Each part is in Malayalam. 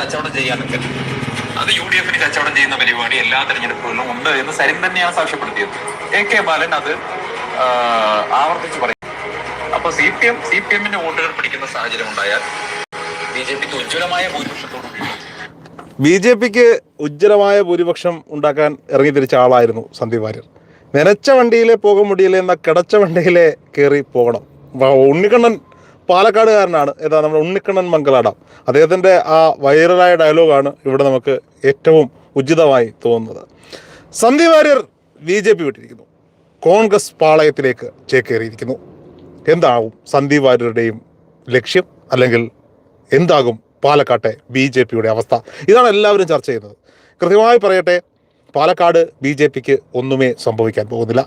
കച്ചവടം ചെയ്യാനൊക്കെ അത് യു ഡി എഫിന് കച്ചവടം ചെയ്യുന്ന പരിപാടി എല്ലാ തെരഞ്ഞെടുപ്പുകളിലും ഉണ്ട് എന്ന് സരിൻ തന്നെയാണ് സാക്ഷ്യപ്പെടുത്തിയത്. എ കെ ബാലൻ അത് ആവർത്തിച്ചു പറയും. അപ്പൊ C P M C P എമ്മിന്റെ വോട്ടുകൾ പിടിക്കുന്ന സാഹചര്യം ഉണ്ടായാൽ ബി ജെ പിക്ക് ഉജ്ജ്വലമായ ബി ജെ പിക്ക് ഉജ്ജ്വലമായ ഭൂരിപക്ഷം ഉണ്ടാക്കാൻ ഇറങ്ങി തിരിച്ച ആളായിരുന്നു സന്ദീപ് വാര്യർ. നനച്ച വണ്ടിയിലെ പോക മുടിയിലെ എന്ന കിടച്ച വണ്ടിയിലെ കയറി പോകണം. ഉണ്ണിക്കണ്ണൻ പാലക്കാടുകാരനാണ്. ഏതാ നമ്മുടെ ഉണ്ണിക്കണ്ണൻ മംഗലാടം. അദ്ദേഹത്തിന്റെ ആ വൈറലായ ഡയലോഗാണ് ഇവിടെ നമുക്ക് ഏറ്റവും ഉചിതമായി തോന്നുന്നത്. Sandeep Warrier B J P വിട്ടിരിക്കുന്നു. Congress പാളയത്തിലേക്ക് ചേക്കേറിയിരിക്കുന്നു. എന്താകും സന്ദീപ് വാര്യരുടെയും ലക്ഷ്യം? അല്ലെങ്കിൽ എന്താകും പാലക്കാട്ടെ ബി ജെ പിയുടെ അവസ്ഥ? ഇതാണ് എല്ലാവരും ചർച്ച ചെയ്യുന്നത്. കൃത്യമായി പറയട്ടെ പാലക്കാട് ബി ജെ പിക്ക് ഒന്നുമേ സംഭവിക്കാൻ പോകുന്നില്ല.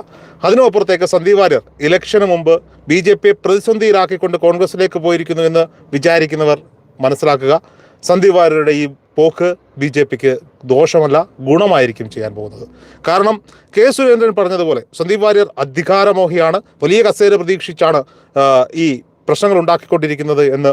അതിനുമപ്പുറത്തേക്ക് സന്ദീപ് വാര്യർ ഇലക്ഷന് മുമ്പ് ബി ജെ പിയെ പ്രതിസന്ധിയിലാക്കിക്കൊണ്ട് കോൺഗ്രസിലേക്ക് പോയിരിക്കുന്നു എന്ന് വിചാരിക്കുന്നവർ മനസ്സിലാക്കുക. സന്ദീപ് വാര്യരുടെ ഈ പോക്ക് ബി ജെ പിക്ക് ദോഷമല്ല ഗുണമായിരിക്കും ചെയ്യാൻ പോകുന്നത്. കാരണം കെ സുരേന്ദ്രൻ പറഞ്ഞതുപോലെ സന്ദീപ് വാര്യർ അധികാരമോഹിയാണ് വലിയ കസേര പ്രതീക്ഷിച്ചാണ് ഈ പ്രശ്നങ്ങൾ ഉണ്ടാക്കിക്കൊണ്ടിരിക്കുന്നത് എന്ന്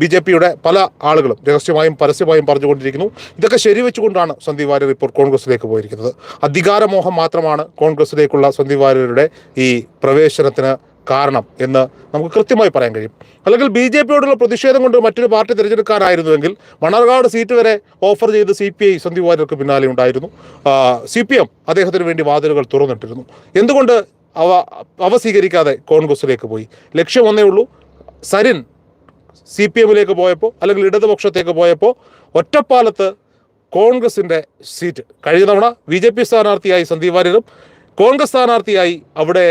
ബി ജെ പിയുടെ പല ആളുകളും രഹസ്യമായും പരസ്യമായും പറഞ്ഞുകൊണ്ടിരിക്കുന്നു. ഇതൊക്കെ ശരിവെച്ചുകൊണ്ടാണ് സന്ദീപ് വാര്യർ ഇപ്പോൾ കോൺഗ്രസിലേക്ക് പോയിരിക്കുന്നത്. അധികാരമോഹം മാത്രമാണ് കോൺഗ്രസിലേക്കുള്ള സന്ദീപ് വാര്യരുടെ ഈ പ്രവേശനത്തിന് കാരണം എന്ന് നമുക്ക് കൃത്യമായി പറയാൻ കഴിയും. അല്ലെങ്കിൽ ബി ജെ പിയോടുള്ള പ്രതിഷേധം കൊണ്ട് മറ്റൊരു പാർട്ടി തിരഞ്ഞെടുക്കാനായിരുന്നുവെങ്കിൽ മണർകാട് സീറ്റ് വരെ ഓഫർ ചെയ്ത് സി പി ഐ സന്ദീപ് വാര്യർക്ക് പിന്നാലെ ഉണ്ടായിരുന്നു. സി പി എം അദ്ദേഹത്തിന് വേണ്ടി വാതിലുകൾ തുറന്നിട്ടിരുന്നു. എന്തുകൊണ്ട് അവ അവ സ്വീകരിക്കാതെ കോൺഗ്രസിലേക്ക് പോയി? ലക്ഷ്യം ഒന്നേ ഉള്ളൂ. സരിൻ സി പി എമ്മിലേക്ക് പോയപ്പോൾ അല്ലെങ്കിൽ ഇടതുപക്ഷത്തേക്ക് പോയപ്പോൾ ഒറ്റപ്പാലത്ത് കോൺഗ്രസിന്റെ സീറ്റ്. കഴിഞ്ഞ തവണ ബി ജെ പി സ്ഥാനാർത്ഥിയായി സന്ദീപ് വാര്യരും കോൺഗ്രസ് സ്ഥാനാർത്ഥിയായി അവിടെ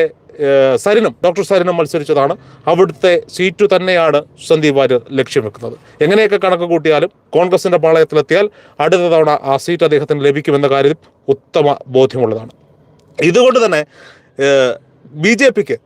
സരിനും ഡോക്ടർ സരിനും മത്സരിച്ചതാണ്. അവിടുത്തെ സീറ്റ് തന്നെയാണ് സന്ദീപ് വാര്യർ ലക്ഷ്യം വെക്കുന്നത്. എങ്ങനെയൊക്കെ കണക്ക് കൂട്ടിയാലും കോൺഗ്രസിന്റെ പാളയത്തിലെത്തിയാൽ അടുത്ത തവണ ആ സീറ്റ് അദ്ദേഹത്തിന് ലഭിക്കുമെന്ന കാര്യം ഉത്തമ ബോധ്യമുള്ളതാണ്. ഇതുകൊണ്ട് തന്നെ ബി ജെ പിക്ക്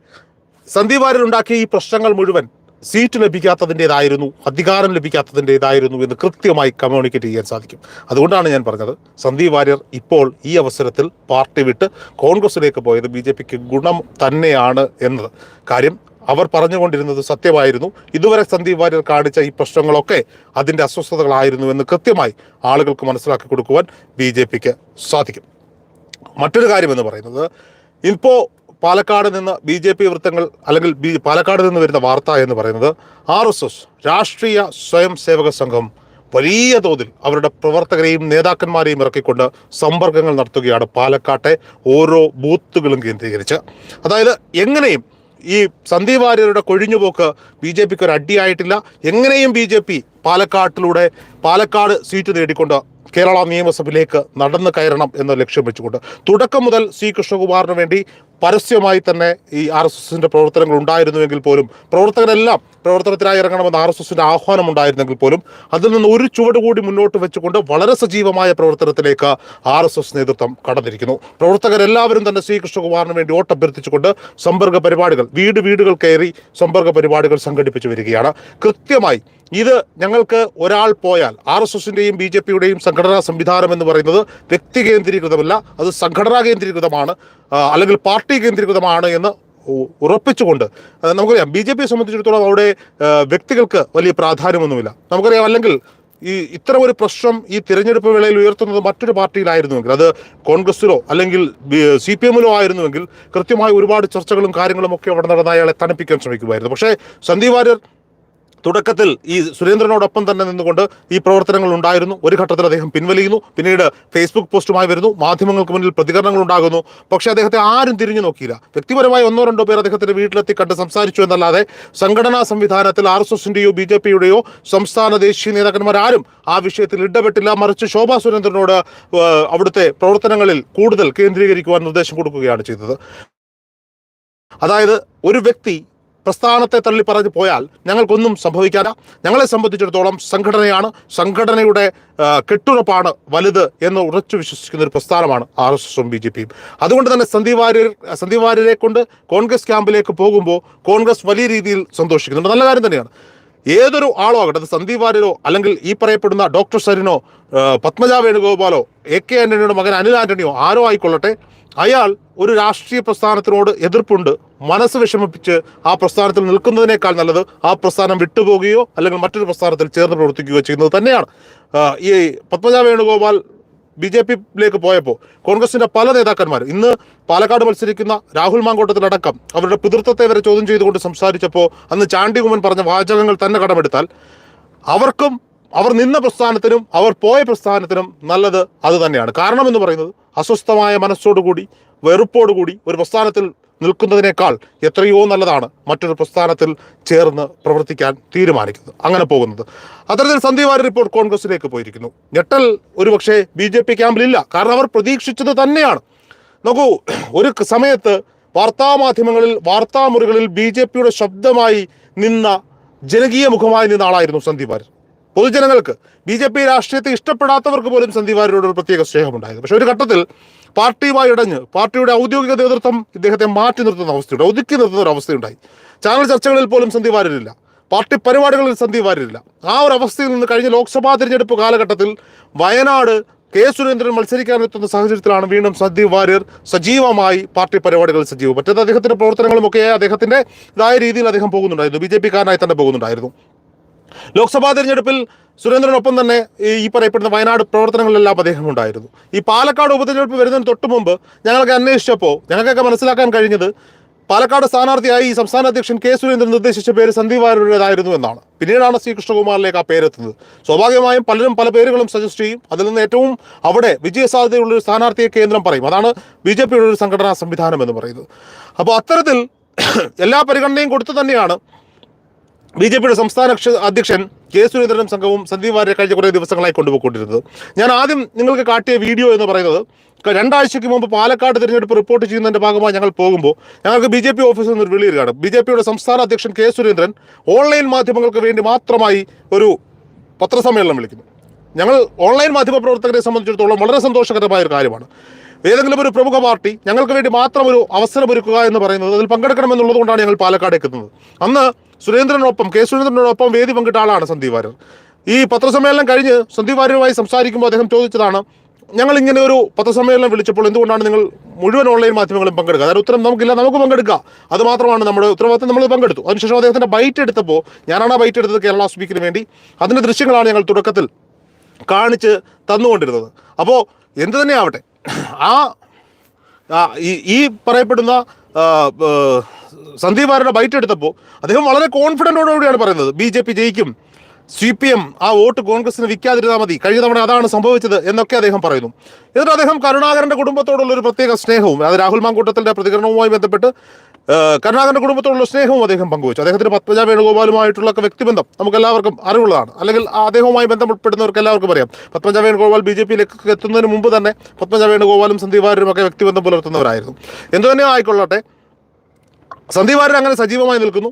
സന്ദീപ് വാര്യർ ഉണ്ടാക്കിയ ഈ പ്രശ്നങ്ങൾ മുഴുവൻ സീറ്റ് ലഭിക്കാത്തതിന്റെതായിരുന്നു അധികാരം ലഭിക്കാത്തതിന്റെതായിരുന്നു എന്ന് കൃത്യമായി കമ്മ്യൂണിക്കേറ്റ് ചെയ്യാൻ സാധിക്കും. അതുകൊണ്ടാണ് ഞാൻ പറഞ്ഞത് സന്ദീപ് വാര്യർ ഇപ്പോൾ ഈ അവസരത്തിൽ പാർട്ടി വിട്ട് കോൺഗ്രസിലേക്ക് പോയത് ബി ജെ പിക്ക് ഗുണം തന്നെയാണ് എന്നത്. കാര്യം അവർ പറഞ്ഞുകൊണ്ടിരുന്നത് സത്യമായിരുന്നു. ഇതുവരെ സന്ദീപ് വാര്യർ കാണിച്ച ഈ പ്രശ്നങ്ങളൊക്കെ അതിന്റെ അസ്വസ്ഥതകളായിരുന്നു എന്ന് കൃത്യമായി ആളുകൾക്ക് മനസ്സിലാക്കി കൊടുക്കുവാൻ ബി സാധിക്കും. മറ്റൊരു കാര്യം എന്ന് പറയുന്നത് ഇപ്പോൾ പാലക്കാട് നിന്ന് ബി ജെ പി വൃത്തങ്ങൾ അല്ലെങ്കിൽ ബി പാലക്കാട് നിന്ന് വരുന്ന വാർത്ത എന്ന് പറയുന്നത് ആർ എസ് എസ് രാഷ്ട്രീയ സ്വയം സേവക സംഘം വലിയ തോതിൽ അവരുടെ പ്രവർത്തകരെയും നേതാക്കന്മാരെയും ഇറക്കിക്കൊണ്ട് സമ്പർക്കങ്ങൾ നടത്തുകയാണ് പാലക്കാട്ടെ ഓരോ ബൂത്തുകളും കേന്ദ്രീകരിച്ച്. അതായത് എങ്ങനെയും ഈ സന്ദീപ് വാര്യരുടെ കൊഴിഞ്ഞുപോക്ക് ബി ജെ പിക്ക് ഒരു അടിയായിട്ടില്ല. എങ്ങനെയും ബി ജെ പി പാലക്കാട്ടിലൂടെ പാലക്കാട് സീറ്റ് നേടിക്കൊണ്ട് കേരള നിയമസഭയിലേക്ക് നടന്നു കയറണം എന്ന ലക്ഷ്യം വെച്ചുകൊണ്ട് തുടക്കം മുതൽ സി കൃഷ്ണകുമാറിന് വേണ്ടി പരസ്യമായി തന്നെ ഈ ആർ എസ് എസിന്റെ പ്രവർത്തനങ്ങൾ ഉണ്ടായിരുന്നുവെങ്കിൽ പോലും പ്രവർത്തകരെല്ലാം പ്രവർത്തനത്തിനായി ഇറങ്ങണമെന്ന് ആർ എസ് എസിന്റെ ആഹ്വാനം ഉണ്ടായിരുന്നെങ്കിൽ പോലും അതിൽ നിന്ന് ഒരു ചുവട് കൂടി മുന്നോട്ട് വെച്ചുകൊണ്ട് വളരെ സജീവമായ പ്രവർത്തനത്തിലേക്ക് ആർ എസ് എസ് നേതൃത്വം കടന്നിരിക്കുന്നു. പ്രവർത്തകരെല്ലാവരും തന്നെ ശ്രീകൃഷ്ണകുമാറിന് വേണ്ടി വോട്ടഭ്യർത്ഥിച്ചുകൊണ്ട് സമ്പർക്ക പരിപാടികൾ വീട് വീടുകൾ കയറി സമ്പർക്ക പരിപാടികൾ സംഘടിപ്പിച്ചു വരികയാണ്. കൃത്യമായി ഇത് ഞങ്ങൾക്ക് ഒരാൾ പോയാൽ ആർ എസ് എസിന്റെയും ബി ജെ പിയുടെയും സംഘടനാ സംവിധാനം എന്ന് പറയുന്നത് വ്യക്തി കേന്ദ്രീകൃതമല്ല അത് സംഘടനാ കേന്ദ്രീകൃതമാണ് അല്ലെങ്കിൽ പാർട്ടി കേന്ദ്രീകൃതമാണ് എന്ന് ഉറപ്പിച്ചുകൊണ്ട് നമുക്കറിയാം ബി ജെ പിയെ സംബന്ധിച്ചിടത്തോളം അവിടെ വ്യക്തികൾക്ക് വലിയ പ്രാധാന്യമൊന്നുമില്ല. നമുക്കറിയാം അല്ലെങ്കിൽ ഈ ഇത്തരം ഒരു പ്രശ്നം ഈ തിരഞ്ഞെടുപ്പ് വേളയിൽ ഉയർത്തുന്നത് മറ്റൊരു പാർട്ടിയിലായിരുന്നുവെങ്കിൽ അത് കോൺഗ്രസിലോ അല്ലെങ്കിൽ സി പി എമ്മിലോ ആയിരുന്നുവെങ്കിൽ കൃത്യമായി ഒരുപാട് ചർച്ചകളും കാര്യങ്ങളും ഒക്കെ അവിടെ നടന്ന അയാളെ തണുപ്പിക്കാൻ ശ്രമിക്കുമായിരുന്നു. പക്ഷേ സന്ദീപ് വാര്യർ തുടക്കത്തിൽ ഈ സുരേന്ദ്രനോടൊപ്പം തന്നെ നിന്നുകൊണ്ട് ഈ പ്രവർത്തനങ്ങൾ ഉണ്ടായിരുന്നു. ഒരു ഘട്ടത്തിൽ അദ്ദേഹം പിൻവലിയുന്നു. പിന്നീട് ഫേസ്ബുക്ക് പോസ്റ്റുമായി വരുന്നു. മാധ്യമങ്ങൾക്ക് മുന്നിൽ പ്രതികരണങ്ങൾ ഉണ്ടാകുന്നു. പക്ഷേ അദ്ദേഹത്തെ ആരും തിരിഞ്ഞു നോക്കിയില്ല. വ്യക്തിപരമായി ഒന്നോ രണ്ടോ പേർ അദ്ദേഹത്തിന്റെ വീട്ടിലെത്തി കണ്ട് സംസാരിച്ചു എന്നല്ലാതെ സംഘടനാ സംവിധാനത്തിൽ ആർ എസ് എസിന്റെയോ ബി ജെ പിയുടെയോ സംസ്ഥാന ദേശീയ നേതാക്കന്മാർ ആരും ആ വിഷയത്തിൽ ഇടപെട്ടില്ല. മറിച്ച് ശോഭാ സുരേന്ദ്രനോട് അവിടുത്തെ പ്രവർത്തനങ്ങളിൽ കൂടുതൽ കേന്ദ്രീകരിക്കുവാൻ നിർദ്ദേശം കൊടുക്കുകയാണ് ചെയ്തത്. അതായത് ഒരു വ്യക്തി പ്രസ്ഥാനത്തെ തള്ളി പറഞ്ഞു പോയാൽ ഞങ്ങൾക്കൊന്നും സംഭവിക്കാതെ ഞങ്ങളെ സംബന്ധിച്ചിടത്തോളം സംഘടനയാണ്. സംഘടനയുടെ കെട്ടുറപ്പാണ് വലുത് എന്ന് ഉറച്ചു വിശ്വസിക്കുന്ന ഒരു പ്രസ്ഥാനമാണ് ആർ എസ് എസും ബി ജെ പിയും. അതുകൊണ്ട് തന്നെ സന്ദീപ് വാര്യർ സന്ദീപ് വാര്യരെ കൊണ്ട് കോൺഗ്രസ് ക്യാമ്പിലേക്ക് പോകുമ്പോൾ കോൺഗ്രസ് വലിയ രീതിയിൽ സന്തോഷിക്കുന്നുണ്ട് നല്ല കാര്യം തന്നെയാണ്. ഏതൊരു ആളോ ആകട്ടെ അത് സന്ദീപ് വാര്യരോ അല്ലെങ്കിൽ ഈ പറയപ്പെടുന്ന ഡോക്ടർ സരിനോ പത്മജ വേണുഗോപാലോ എ കെ ആന്റണിയുടെ മകൻ അനിൽ ആന്റണിയോ ആരോ ആയിക്കൊള്ളട്ടെ അയാൾ ഒരു രാഷ്ട്രീയ പ്രസ്ഥാനത്തിനോട് എതിർപ്പുണ്ട്. മനസ്സ് വിഷമിപ്പിച്ച് ആ പ്രസ്ഥാനത്തിൽ നിൽക്കുന്നതിനേക്കാൾ നല്ലത് ആ പ്രസ്ഥാനം വിട്ടുപോകുകയോ അല്ലെങ്കിൽ മറ്റൊരു പ്രസ്ഥാനത്തിൽ ചേർന്ന് പ്രവർത്തിക്കുകയോ ചെയ്യുന്നത് തന്നെയാണ്. ഈ പത്മജ വേണുഗോപാൽ ബി ജെ പിയിലേക്ക് പോയപ്പോൾ കോൺഗ്രസിന്റെ പല നേതാക്കന്മാർ ഇന്ന് പാലക്കാട് മത്സരിക്കുന്ന രാഹുൽ മാങ്കോട്ടത്തിലടക്കം അവരുടെ പിതൃത്വത്തെ വരെ ചോദ്യം ചെയ്തുകൊണ്ട് സംസാരിച്ചപ്പോൾ അന്ന് ചാണ്ടികുമൻ പറഞ്ഞ വാചകങ്ങൾ തന്നെ കടമെടുത്താൽ അവർക്കും അവർ നിന്ന പ്രസ്ഥാനത്തിനും അവർ പോയ പ്രസ്ഥാനത്തിനും നല്ലത് അത് തന്നെയാണ്. കാരണം എന്ന് പറയുന്നത് അസ്വസ്ഥമായ മനസ്സോടുകൂടി വെറുപ്പോടുകൂടി ഒരു പ്രസ്ഥാനത്തിൽ നിൽക്കുന്നതിനേക്കാൾ എത്രയോ നല്ലതാണ് മറ്റൊരു പ്രസ്ഥാനത്തിൽ ചേർന്ന് പ്രവർത്തിക്കാൻ തീരുമാനിക്കുന്നത്. അങ്ങനെ പോകുന്നത്. അത്തരത്തിൽ സന്ദീപ് റിപ്പോർട്ട് കോൺഗ്രസിലേക്ക് പോയിരിക്കുന്നു. ഞെട്ടൽ ഒരുപക്ഷെ ബി ജെ പി ക്യാമ്പിലില്ല. കാരണം അവർ പ്രതീക്ഷിച്ചത് തന്നെയാണ്. നോക്കൂ ഒരു സമയത്ത് വാർത്താമാധ്യമങ്ങളിൽ വാർത്താമുറികളിൽ ബി ജെ പിയുടെ ശബ്ദമായി നിന്ന ജനകീയ മുഖമായി നിന്ന ആളായിരുന്നു സന്ദീപ് പൊതുജനങ്ങൾക്ക് ബി ജെ പി രാഷ്ട്രീയത്തെ ഇഷ്ടപ്പെടാത്തവർക്ക് പോലും സന്ദീപ് ഒരു പ്രത്യേക സ്നേഹമുണ്ടായിരുന്നു. പക്ഷെ ഒരു ഘട്ടത്തിൽ പാർട്ടിയുമായി ഇടഞ്ഞ് പാർട്ടിയുടെ ഔദ്യോഗിക നേതൃത്വം ഇദ്ദേഹത്തെ മാറ്റി നിർത്തുന്ന അവസ്ഥയുണ്ട് ഒതുക്കി നിർത്തുന്ന ഒരു അവസ്ഥയുണ്ടായി. ചാനൽ ചർച്ചകളിൽ പോലും സന്ധി വാര്യരില്ല. പാർട്ടി പരിപാടികളിൽ സന്ധി വാര്യരില്ല. ആ ഒരു അവസ്ഥയിൽ നിന്ന് കഴിഞ്ഞ ലോക്സഭാ തിരഞ്ഞെടുപ്പ് കാലഘട്ടത്തിൽ വയനാട് കെ സുരേന്ദ്രൻ മത്സരിക്കാനെത്തുന്ന സാഹചര്യത്തിലാണ് വീണ്ടും സന്ദീപ് വാര്യർ സജീവമായി പാർട്ടി പരിപാടികളിൽ സജീവം മറ്റേത് അദ്ദേഹത്തിന്റെ പ്രവർത്തനങ്ങളുമൊക്കെ അദ്ദേഹത്തിന്റെ ഇതായ രീതിയിൽ അദ്ദേഹം പോകുന്നുണ്ടായിരുന്നു. ബി ജെ പിക്കാരനായി തന്നെ പോകുന്നുണ്ടായിരുന്നു. ലോക്സഭാ തെരഞ്ഞെടുപ്പിൽ സുരേന്ദ്രനൊപ്പം തന്നെ ഈ പറയപ്പെടുന്ന വയനാട് പ്രവർത്തനങ്ങളിലെല്ലാം അദ്ദേഹം ഉണ്ടായിരുന്നു ഈ പാലക്കാട് ഉപതെരഞ്ഞെടുപ്പ് വരുന്നതിന് തൊട്ട് മുമ്പ് ഞങ്ങൾക്ക് അന്വേഷിച്ചപ്പോൾ ഞങ്ങൾക്കൊക്കെ മനസ്സിലാക്കാൻ കഴിഞ്ഞത് പാലക്കാട് സ്ഥാനാർത്ഥിയായി ഈ സംസ്ഥാന അധ്യക്ഷൻ കെ സുരേന്ദ്രൻ നിർദ്ദേശിച്ച പേര് സന്ദീപ് വാര്യരുടേതായിരുന്നു എന്നാണ്. പിന്നീടാണ് സി കൃഷ്ണകുമാറിലേക്ക് ആ പേരെത്തുന്നത്. സ്വാഭാവികമായും പലരും പല പേരുകളും സജസ്റ്റ് ചെയ്യും. അതിൽ നിന്ന് ഏറ്റവും അവിടെ വിജയസാധ്യതയുള്ള ഒരു സ്ഥാനാർത്ഥിയെ കേന്ദ്രം പറയും. അതാണ് ബി ജെ പിയുടെ ഒരു സംഘടനാ സംവിധാനം എന്ന് പറയുന്നത്. അപ്പോൾ അത്തരത്തിൽ എല്ലാ പരിഗണനയും കൊടുത്തു തന്നെയാണ് ബി ജെ പിയുടെ സംസ്ഥാന അധ്യക്ഷൻ കെ സുരേന്ദ്രനും സംഘവും സന്ദീപ് വാര്യെ കഴിഞ്ഞ കുറേ ദിവസങ്ങളായി കൊണ്ടുപോയിക്കൊണ്ടിരുന്നത്. ഞാൻ ആദ്യം നിങ്ങൾക്ക് കാട്ടിയ വീഡിയോ എന്ന് പറയുന്നത് രണ്ടാഴ്ചയ്ക്ക് മുമ്പ് പാലക്കാട് തിരഞ്ഞെടുപ്പ് റിപ്പോർട്ട് ചെയ്യുന്നതിന്റെ ഭാഗമായി ഞങ്ങൾ പോകുമ്പോൾ ഞങ്ങൾക്ക് ബി ജെ പി ഓഫീസിൽ നിന്ന് വിളി വരികയാണ് ബി ജെ പിയുടെ സംസ്ഥാന അധ്യക്ഷൻ കെ സുരേന്ദ്രൻ ഓൺലൈൻ മാധ്യമങ്ങൾക്ക് വേണ്ടി മാത്രമായി ഒരു പത്രസമ്മേളനം വിളിക്കുന്നു. ഞങ്ങൾ ഓൺലൈൻ മാധ്യമ പ്രവർത്തകരെ സംബന്ധിച്ചിടത്തോളം വളരെ സന്തോഷകരമായ ഒരു കാര്യമാണ്. ഏതെങ്കിലും ഒരു പ്രമുഖ പാർട്ടി ഞങ്ങൾക്ക് വേണ്ടി മാത്രം ഒരു അവസരമൊരുക്കുക എന്ന് പറയുന്നത് അതിൽ പങ്കെടുക്കണമെന്നുള്ളതുകൊണ്ടാണ് ഞങ്ങൾ പാലക്കാട് എത്തുന്നത്. അന്ന് സുരേന്ദ്രനൊപ്പം കെ സുരേന്ദ്രനോടൊപ്പം വേദി പങ്കിട്ട ആളാണ് സന്ദീപ് വാര്യർ. ഈ പത്രസമ്മേളനം കഴിഞ്ഞ് സന്ദീപ് വാര്യരുമായി സംസാരിക്കുമ്പോൾ അദ്ദേഹം ചോദിച്ചതാണ് ഞങ്ങൾ ഇങ്ങനെ ഒരു പത്രസമ്മേളനം വിളിച്ചപ്പോൾ എന്തുകൊണ്ടാണ് നിങ്ങൾ മുഴുവൻ ഓൺലൈൻ മാധ്യമങ്ങളും പങ്കെടുക്കുക? അതായത് ഉത്തരം നമുക്കില്ല നമുക്ക് പങ്കെടുക്കുക അത് മാത്രമാണ് നമ്മുടെ ഉത്തരവാദിത്തം നമ്മൾ പങ്കെടുത്തു. അതിനുശേഷം അദ്ദേഹത്തിന്റെ ബൈറ്റ് എടുത്തപ്പോൾ ഞാനാണ് ആ ബൈറ്റ് എടുത്തത് കേരള സ്പീക്കിന് വേണ്ടി. അതിന്റെ ദൃശ്യങ്ങളാണ് ഞങ്ങൾ തുടക്കത്തിൽ കാണിച്ച് തന്നുകൊണ്ടിരുന്നത്. അപ്പോൾ എന്ത് തന്നെ ആവട്ടെ ആ ഈ പറയപ്പെടുന്ന സന്ദീപ് ആരുടെ ബൈറ്റ് എടുത്തപ്പോൾ അദ്ദേഹം വളരെ കോൺഫിഡന്റോടുകൂടിയാണ് പറയുന്നത്. ബി ജെ പി ജയിക്കും. സി പി എം ആ വോട്ട് കോൺഗ്രസിന് വിൽക്കാതിരുന്നാൽ മതി. കഴിഞ്ഞ തവണ അതാണ് സംഭവിച്ചത് എന്നൊക്കെ അദ്ദേഹം പറയുന്നു. എന്നിട്ട് അദ്ദേഹം കരുണാകരന്റെ കുടുംബത്തോടുള്ള ഒരു പ്രത്യേക സ്നേഹവും അത് രാഹുൽ മാങ്കൂട്ടത്തിന്റെ പ്രതികരണവുമായി ബന്ധപ്പെട്ട് കരുണാകരന്റെ കുടുംബത്തോടുള്ള സ്നേഹവും അദ്ദേഹം പങ്കുവച്ചു. അദ്ദേഹത്തിന് പത്മജ വേണുഗോപാലുമായിട്ടുള്ള വ്യക്തിബന്ധം നമുക്ക് എല്ലാവർക്കും അറിവുള്ളതാണ്. അല്ലെങ്കിൽ അദ്ദേഹവുമായി ബന്ധപ്പെടുന്നവർക്ക് എല്ലാവർക്കും അറിയാം. പത്മജ വേണുഗോപാൽ ബി ജെ പിയിലേക്ക് എത്തുന്നതിന് മുമ്പ് തന്നെ പത്മജ വേണുഗോപാലും സന്ദീപ് വാര്യരും ഒക്കെ വ്യക്തിബന്ധം പുലർത്തുന്നവരായിരുന്നു. എന്തു തന്നെ ആയിക്കൊള്ളട്ടെ സന്ദീപ് വാര്യർ അങ്ങനെ സജീവമായി നിൽക്കുന്നു.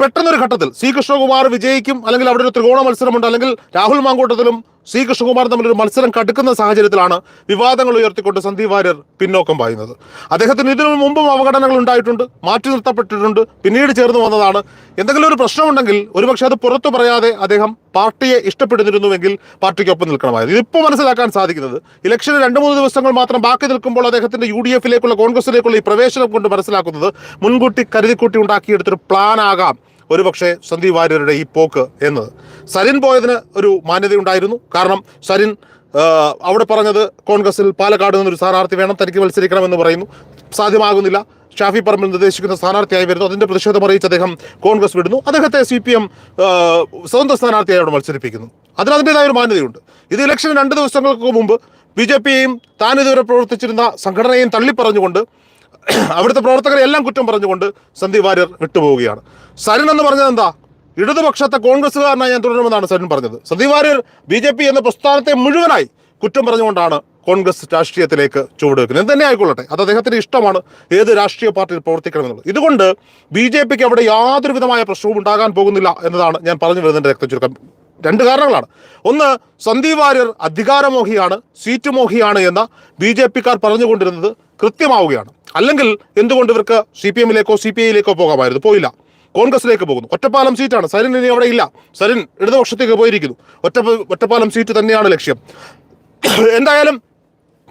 പെട്ടെന്നൊരു ഘട്ടത്തിൽ സി കൃഷ്ണകുമാർ വിജയിക്കും അല്ലെങ്കിൽ അവിടെ ഒരു ത്രികോണ മത്സരമുണ്ട് അല്ലെങ്കിൽ രാഹുൽ മാങ്കൂട്ടത്തിലും സി കൃഷ്ണകുമാർ തമ്മിൽ ഒരു മത്സരം കടുക്കുന്ന സാഹചര്യത്തിലാണ് വിവാദങ്ങൾ ഉയർത്തിക്കൊണ്ട് സന്ദീപ് വാര്യർ പിന്നോക്കം പായുന്നത്. അദ്ദേഹത്തിന് ഇതിനു മുമ്പും അവഗണനകൾ ഉണ്ടായിട്ടുണ്ട് മാറ്റി നിർത്തപ്പെട്ടിട്ടുണ്ട് പിന്നീട് ചേർന്ന് വന്നതാണ്. എന്തെങ്കിലും ഒരു പ്രശ്നമുണ്ടെങ്കിൽ ഒരുപക്ഷെ അത് പുറത്തു പറയാതെ അദ്ദേഹം പാർട്ടിയെ ഇഷ്ടപ്പെടുന്നിരുന്നുവെങ്കിൽ പാർട്ടിക്കൊപ്പം നിൽക്കണമായിരുന്നു. ഇതിപ്പോൾ മനസ്സിലാക്കാൻ സാധിക്കുന്നത് ഇലക്ഷന് രണ്ട് മൂന്ന് ദിവസങ്ങൾ മാത്രം ബാക്കി നിൽക്കുമ്പോൾ അദ്ദേഹത്തിന്റെ യു ഡി എഫിലേക്കുള്ള കോൺഗ്രസിലേക്കുള്ള ഈ പ്രവേശനം കൊണ്ട് മനസ്സിലാക്കുന്നത് മുൻകൂട്ടി കരുതിക്കൂട്ടി ഉണ്ടാക്കിയെടുത്തൊരു പ്ലാനാകാം. ഒരുപക്ഷെ സന്ദീപ് വാര്യരുടെ ഈ പോക്ക് എന്നത്. സരിൻ പോയതിന് ഒരു മാന്യതയുണ്ടായിരുന്നു. കാരണം സരിൻ അവിടെ പറഞ്ഞത് കോൺഗ്രസിൽ പാലക്കാട് നിന്നൊരു സ്ഥാനാർത്ഥി വേണം തനിക്ക് മത്സരിക്കണമെന്ന് പറയുന്നു. സാധ്യമാകുന്നില്ല. ഷാഫി പറമ്പിൽ നിർദ്ദേശിക്കുന്ന സ്ഥാനാർത്ഥിയായി വരുന്നു. അതിന്റെ പ്രതിഷേധം അറിയിച്ച് അദ്ദേഹം കോൺഗ്രസ് വിടുന്നു. അദ്ദേഹത്തെ സി പി എം സ്വതന്ത്ര സ്ഥാനാർത്ഥിയായി അവിടെ മത്സരിപ്പിക്കുന്നു. അതിന് അതിന്റെതായ ഒരു മാന്യതയുണ്ട്. ഇത് ഇലക്ഷന് രണ്ട് ദിവസങ്ങൾക്ക് മുമ്പ് ബി ജെ പിയെയും താൻ ഇതുവരെ പ്രവർത്തിച്ചിരുന്ന സംഘടനയെയും തള്ളിപ്പറഞ്ഞുകൊണ്ട് അവിടുത്തെ പ്രവർത്തകരെ എല്ലാം കുറ്റം പറഞ്ഞുകൊണ്ട് സന്ദീപ് വാര്യർ വിട്ടുപോവുകയാണ്. സരൺ എന്ന് പറഞ്ഞത് എന്താ? ഇടതുപക്ഷത്തെ കോൺഗ്രസ്സുകാരനായി ഞാൻ തുടരുമെന്നാണ് സരൺ പറഞ്ഞത്. Sandeep Warrier B J P എന്ന പ്രസ്ഥാനത്തെ മുഴുവനായി കുറ്റം പറഞ്ഞുകൊണ്ടാണ് കോൺഗ്രസ് രാഷ്ട്രീയത്തിലേക്ക് ചുവടുവെക്കുന്നത്. എന്ത് തന്നെ ആയിക്കൊള്ളട്ടെ. അത് അദ്ദേഹത്തിന്റെ ഇഷ്ടമാണ്. ഏത് രാഷ്ട്രീയ പാർട്ടിയിൽ പ്രവർത്തിക്കണമെന്നുള്ളത്. ഇതുകൊണ്ട് ബി ജെ പിക്ക് അവിടെ യാതൊരു വിധമായ പ്രശ്നവും ഉണ്ടാകാൻ പോകുന്നില്ല എന്നതാണ് ഞാൻ പറഞ്ഞു വരുന്നതിന്റെ രക്തചുരുക്കം. രണ്ട് കാരണങ്ങളാണ്. ഒന്ന് സന്ദീപ് വാര്യർ അധികാരമോഹിയാണ് സീറ്റ് മോഹിയാണ് എന്ന ബി ജെ പിക്കാർ പറഞ്ഞുകൊണ്ടിരുന്നത്. കൃത്യമാവുകയാണ്. അല്ലെങ്കിൽ എന്തുകൊണ്ട് ഇവർക്ക് സി പി എമ്മിലേക്കോ സി പി ഐയിലേക്കോ പോകാമായിരുന്നു? പോയില്ല. കോൺഗ്രസിലേക്ക് പോകുന്നു. ഒറ്റപ്പാലം സീറ്റാണ്. സരിൻ ഇനി അവിടെ ഇല്ല. സരിൻ ഇടതുപക്ഷത്തേക്ക് പോയിരിക്കുന്നു. ഒറ്റ ഒറ്റപ്പാലം സീറ്റ് തന്നെയാണ് ലക്ഷ്യം. എന്തായാലും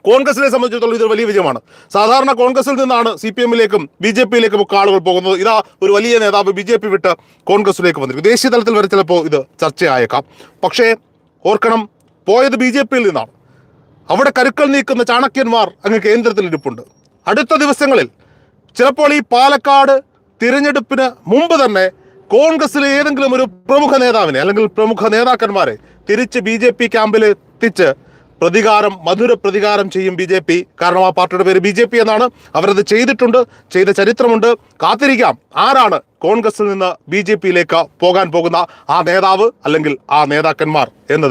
കോൺഗ്രസിനെ സംബന്ധിച്ചിടത്തോളം ഇതൊരു വലിയ വിജയമാണ്. സാധാരണ കോൺഗ്രസിൽ നിന്നാണ് സി പി എമ്മിലേക്കും ബി ജെ പിയിലേക്കും ഒക്കെ ആളുകൾ പോകുന്നത്. ഇതാ ഒരു വലിയ നേതാവ് ബി ജെ പി വിട്ട് കോൺഗ്രസിലേക്ക് വന്നിരിക്കും ദേശീയ തലത്തിൽ വരെ ചിലപ്പോൾ ഇത് ചർച്ചയായേക്കാം. പക്ഷേ ഓർക്കണം പോയത് ബി ജെ പിയിൽ നിന്നാണ്. അവിടെ കരുക്കൾ നീക്കുന്ന ചാണക്യന്മാർ അങ്ങ് കേന്ദ്രത്തിൽ ഇരിപ്പുണ്ട്. അടുത്ത ദിവസങ്ങളിൽ ചിലപ്പോൾ ഈ പാലക്കാട് തിരഞ്ഞെടുപ്പിന് മുമ്പ് തന്നെ കോൺഗ്രസിലെ ഏതെങ്കിലും ഒരു പ്രമുഖ നേതാവിനെ അല്ലെങ്കിൽ പ്രമുഖ നേതാക്കന്മാരെ തിരിച്ച് ബി ജെ പി ക്യാമ്പിൽ എത്തിച്ച് പ്രതികാരം മധുര പ്രതികാരം ചെയ്യും ബി ജെ പി. കാരണം ആ പാർട്ടിയുടെ പേര് ബി ജെ പി എന്നാണ്. അവരത് ചെയ്തിട്ടുണ്ട് ചെയ്ത ചരിത്രമുണ്ട്. കാത്തിരിക്കാം ആരാണ് കോൺഗ്രസിൽ നിന്ന് ബി ജെ പിയിലേക്ക് പോകാൻ പോകുന്ന ആ നേതാവ് അല്ലെങ്കിൽ ആ നേതാക്കന്മാർ എന്നതിന്